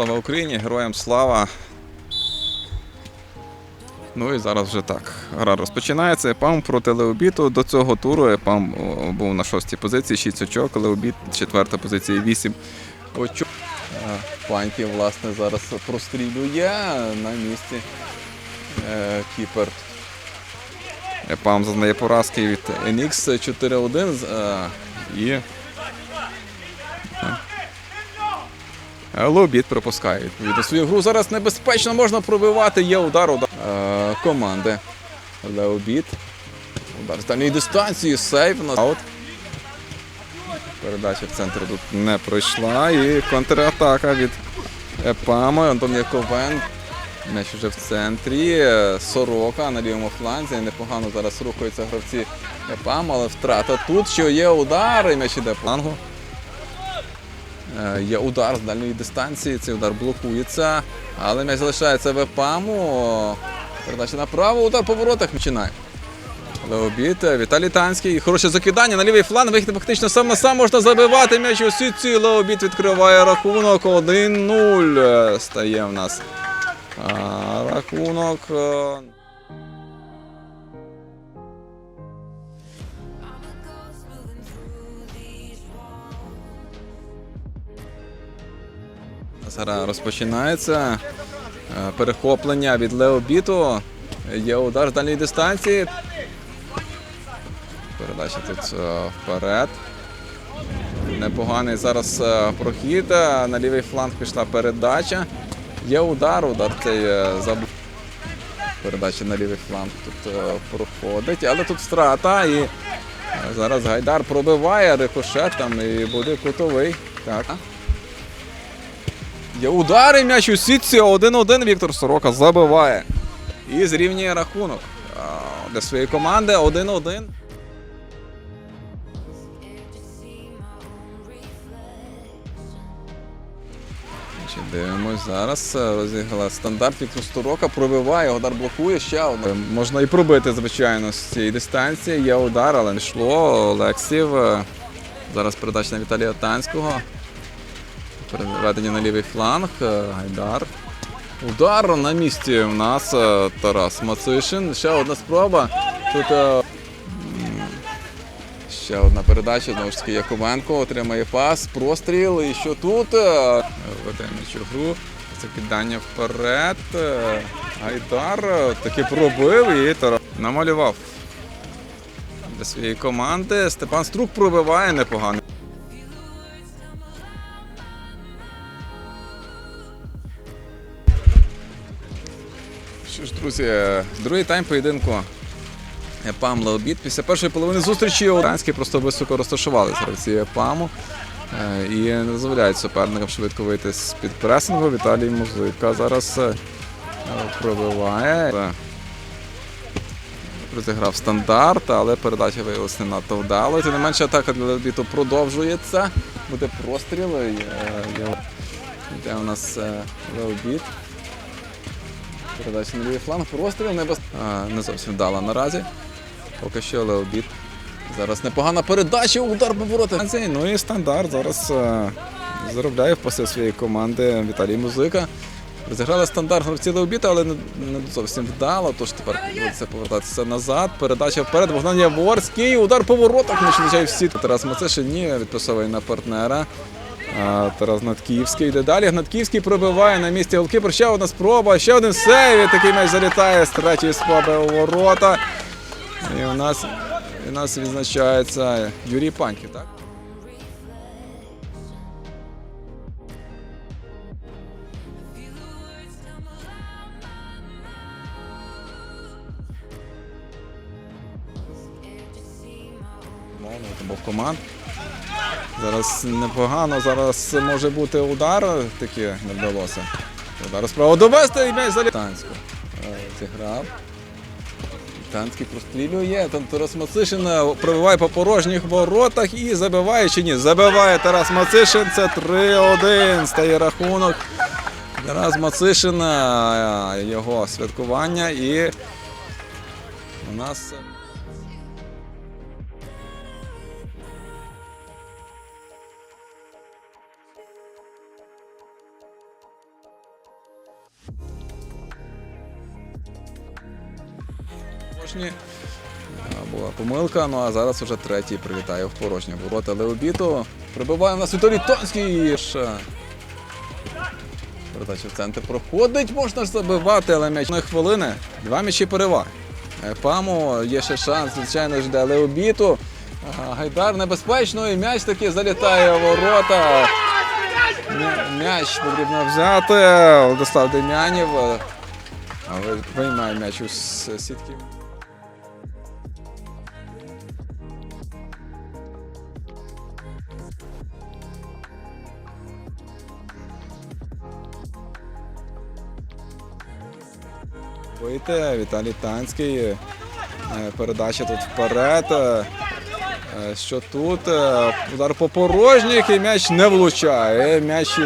Слава Україні, героям слава. Ну і зараз вже так. Гра розпочинається. Епам проти Леобіту. До цього туру Епам був на шостій позиції, 6 очок, Леобіт четверта позиція, 8 очок. Е, Паньків, власне, зараз прострілює на місці е, кіпер. Епам зазнає поразки від NX 4-1 е, і Лобіт пропускає відповідно свою гру. Зараз небезпечно можна пробивати. Є удар, удар е, команди. Леобіт. Удар з дальньої дистанції, сейв на. Передача в центр тут не пройшла. І контратака від Епама. Антон Яковен. М'яч вже в центрі. Е, Сорока на лівому фланзі. Непогано зараз рухаються гравці Епам, але втрата тут, що є удар, і м'яч іде флангу. Е, Є удар з дальньої дистанції, цей удар блокується, але м'яч залишається в Епаму. Передача направо, удар по воротах починає. Леобіт, Віталій Танський. Хороше закидання на лівий фланг. Вихід фактично сам на сам можна забивати м'яч у сітці. Леобіт відкриває рахунок. 1-0 стає в нас. А, рахунок. Зараз розпочинається. Е, Перехоплення від Леобіту. Є удар з дальньої дистанції. Передача тут е, вперед. Непоганий зараз е, прохід. На лівий фланг пішла передача. Є удар, удар цей забув. Передача на лівий фланг тут проходить, але тут втрата. І зараз Гайдар пробиває рикошет там і буде кутовий. Так. Є удари м'яч у сітці 1-1 Віктор Сорока забиває. І зрівнює рахунок для своєї команди 1-1. Дивимось зараз. е, Розіграла стандарт Віктор Сорока, пробиває, удар блокує ще одне. Можна і пробити, звичайно, з цієї дистанції. Є удар, але не йшло. Олексів. е, Зараз передача на Віталія Танського. Переведення на лівий фланг. е, Гайдар. Удар на місці у нас е, Тарас Мацишин. Ще одна спроба. Тут е, ще одна передача. Знову ж таки, Яковенко отримає пас, простріл. І що тут? е, Веде м'яч у гру. Закидання вперед. е, Гайдар таки пробив і Тарас намалював. Для своєї команди Степан Струк пробиває непогано. Що ж, друзі, е, другий тайм поєдинку ЕПАМ Леобід. Після першої половини зустрічі Уранські просто високо розташувалися гравці ЕПАМу е, і не дозволяють суперникам швидко вийти з-під пресингу. Віталій Музика зараз е, пробиває. Е, Розіграв стандарт, але передача виявилася не надто вдало. Тим не менше атака для Леобіту продовжується. Буде простріл. Е, Йде у нас е, Леобіт. Передача на лівий фланг, простріл не, а, не зовсім вдала наразі. Поки що Леобіт. Зараз непогана передача, удар по воротах. Ну і стандарт зараз е, заробляє в паси своєї команди Віталій Музика. Розіграли стандарт гравці Леобіта, але не, не зовсім вдало, тож тепер доводиться повертатися назад. Передача вперед, Богдан Яворський, удар по воротах, м'яч влучає в сіт. Тарас Мацешин ні, відписовує на партнера. Тарас Надківський йде далі. Надківський пробиває на місці голкіпер. Ще одна спроба, ще один сейв. Такий м'яч залітає з третьої спроби у ворота. І у нас, у нас відзначається Юрій Паньків, так? Це команд. Зараз непогано, зараз може бути удар, таки не вдалося. Удар справа довести і м'яч залітає. Танську е, зіграв. Танський прострілює. Там Тарас Мацишин е, пробиває по порожніх воротах і забиває чи ні? Забиває Тарас Мацишин. Це 3-1. Стає рахунок. Тарас Мацишин, е, його святкування і у нас. Порожні. Була помилка, ну а зараз вже третій прилітає в порожні ворота леобіту. Прибиває на світолі Тонський. Передача в центр проходить, можна ж забивати, але м'яч на хвилини. Два м'ячі переваги. Паму є ще шанс, звичайно ж, для Леобіту. Гайдар небезпечно і м'яч таки залітає в ворота. М'я- М'яч потрібно взяти. Владислав Дем'янів. виймає м'яч у сітки. Вийти, Віталій Танський. е, Передача тут вперед. Е, Що тут? Е, Удар по порожніх і м'яч не влучає. М'яч